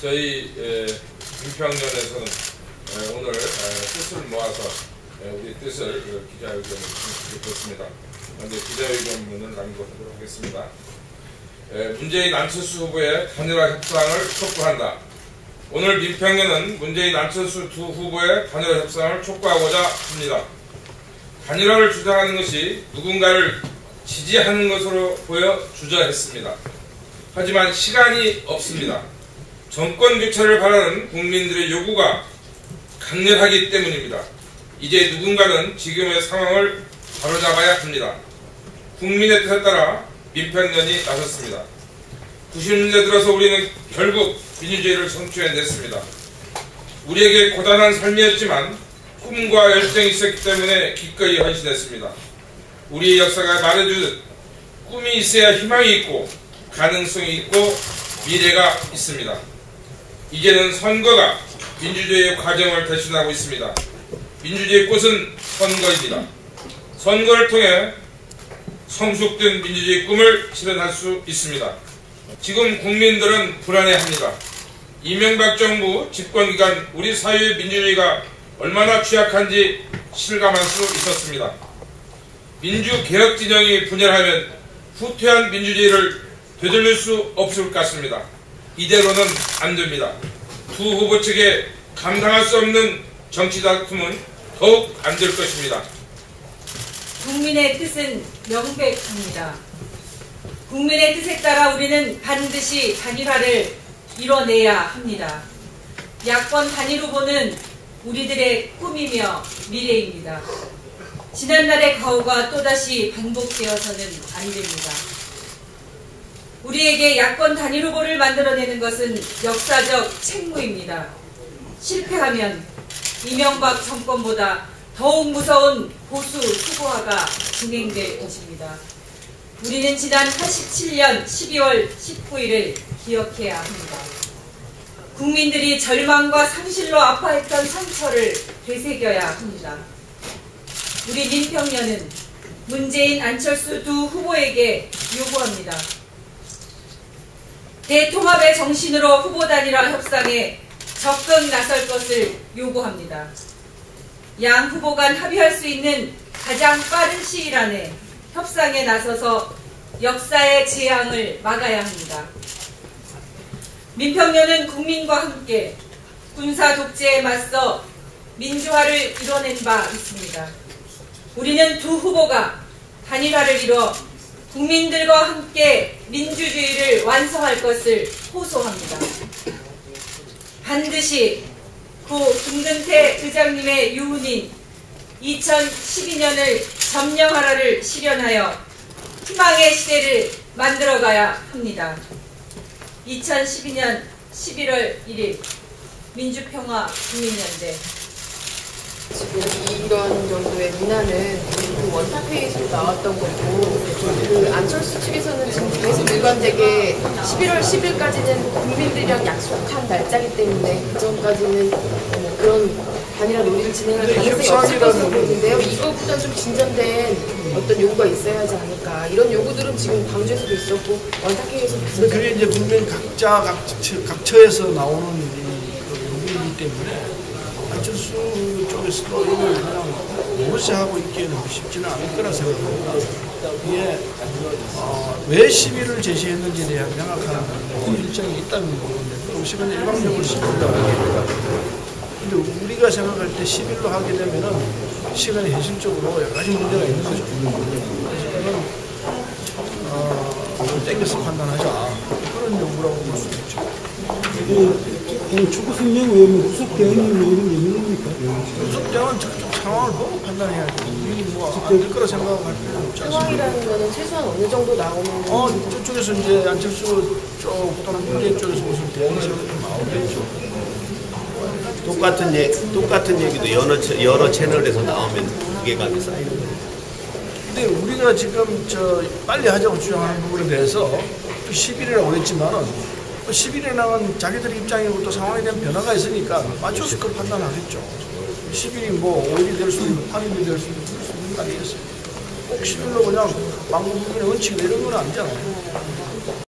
저희 에, 민평연에서는 에, 오늘 에, 뜻을 모아서 에, 우리 뜻을 그 기자회견을 듣습니다. 먼저 기자회견 문을 낭독하도록 하겠습니다. 에, 문재인 안철수 후보의 단일화 협상을 촉구한다. 오늘 민평연은 문재인 안철수 두 후보의 단일화 협상을 촉구하고자 합니다. 단일화를 주장하는 것이 누군가를 지지하는 것으로 보여 주저했습니다. 하지만 시간이 없습니다. 정권 교체를 바라는 국민들의 요구가 강렬하기 때문입니다. 이제 누군가는 지금의 상황을 바로잡아야 합니다. 국민의 뜻에 따라 민평연이 나섰습니다. 90년대 들어서 우리는 결국 민주주의를 성취해냈습니다. 우리에게 고단한 삶이었지만 꿈과 열정이 있었기 때문에 기꺼이 헌신했습니다. 우리의 역사가 말해주듯 꿈이 있어야 희망이 있고 가능성이 있고 미래가 있습니다. 이제는 선거가 민주주의의 과정을 대신하고 있습니다. 민주주의의 꽃은 선거입니다. 선거를 통해 성숙된 민주주의 꿈을 실현할 수 있습니다. 지금 국민들은 불안해합니다. 이명박 정부 집권기간 우리 사회의 민주주의가 얼마나 취약한지 실감할 수 있었습니다. 민주개혁 진영이 분열하면 후퇴한 민주주의를 되돌릴 수 없을 것 같습니다. 이대로는 안 됩니다. 두 후보 측에 감당할 수 없는 정치 다툼은 더욱 안 될 것입니다. 국민의 뜻은 명백합니다. 국민의 뜻에 따라 우리는 반드시 단일화를 이뤄내야 합니다. 야권 단일 후보는 우리들의 꿈이며 미래입니다. 지난날의 가오가 또다시 반복되어서는 안 됩니다. 우리에게 야권 단일 후보를 만들어내는 것은 역사적 책무입니다. 실패하면 이명박 정권보다 더욱 무서운 보수 후보화가 진행될 것입니다. 우리는 지난 87년 12월 19일을 기억해야 합니다. 국민들이 절망과 상실로 아파했던 상처를 되새겨야 합니다. 우리 민평년은 문재인 안철수 두 후보에게 요구합니다. 대통합의 정신으로 후보 단일화 협상에 적극 나설 것을 요구합니다. 양 후보 간 합의할 수 있는 가장 빠른 시일 안에 협상에 나서서 역사의 재앙을 막아야 합니다. 민평년은 국민과 함께 군사 독재에 맞서 민주화를 이뤄낸 바 있습니다. 우리는 두 후보가 단일화를 이뤄 국민들과 함께 민주주의를 완성할 것을 호소합니다. 반드시 고 김근태 의장님의 유훈인 2012년을 점령하라를 실현하여 희망의 시대를 만들어가야 합니다. 2012년 11월 1일 민주평화 국민연대 지금 이런 정도의 민화는 그 원탁회의에서 나왔던 거고 그 안철수 측에서는 지금 계속 일관되게 11월 10일까지는 국민들이랑 약속한 날짜기 때문에 그 전까지는 뭐 그런 단일화 논의를 진행할 가능성이 없을 것으로 보이는데요. 이거보다 좀 진전된 어떤 요구가 있어야 하지 않을까. 이런 요구들은 지금 광주에서도 있었고 원탁회의에서도 있었고 그게 이제 분명히 각자 각처, 각처에서 나오는 그 요구이기 때문에 안철수 쪽에서도 이걸 그냥 모르쇠 하고 있기에는 쉽지는 않을 거라 생각합니다. 이게 어, 왜 시비를 제시했는지에 대한 명확한 뭐 일정이 있다는 거는데 그 시간에 일방적으로 시비를 하게 됩니다. 근데 우리가 생각할 때 10일로 하게 되면은 시간이 현실적으로 여러 가지 문제가 있는 거죠. 그래서 그건 어, 땡겨서 판단하자 그런 요구라고 볼 수 있죠. 오늘 축구 승령 의원은 후속 대응이 뭐 이런 게 있는 겁니까? 구속장은 적극 상황을 보고 판단해야죠. 우리 뭐안될 거라 생각할 필요는 없지 않습니까? 상황이라는 거는 최소한 어느 정도 나오면 어, 저쪽에서 이제 안철수 쪽 또는 문재인 쪽에서 무슨 대응이 좀 나오겠죠. 똑같은 얘기, 똑같은 얘기도 여러, 채- 여러 채널에서 나오면 무게감이 쌓이는 거예요. 근데 우리가 지금 저 빨리 하자고 주장하는 부분에 대해서 또 10일이라고 했지만은 10일에 나간 자기들 입장이고 또 상황에 대한 변화가 있으니까 맞춰서 그걸 판단하겠죠. 10일이 뭐 5일이 될 수도 있고 8일이 될 수도 있고 수 있는 거 아니겠어요? 꼭 10일로 그냥 망국민의 원칙 이런 건 아니잖아요.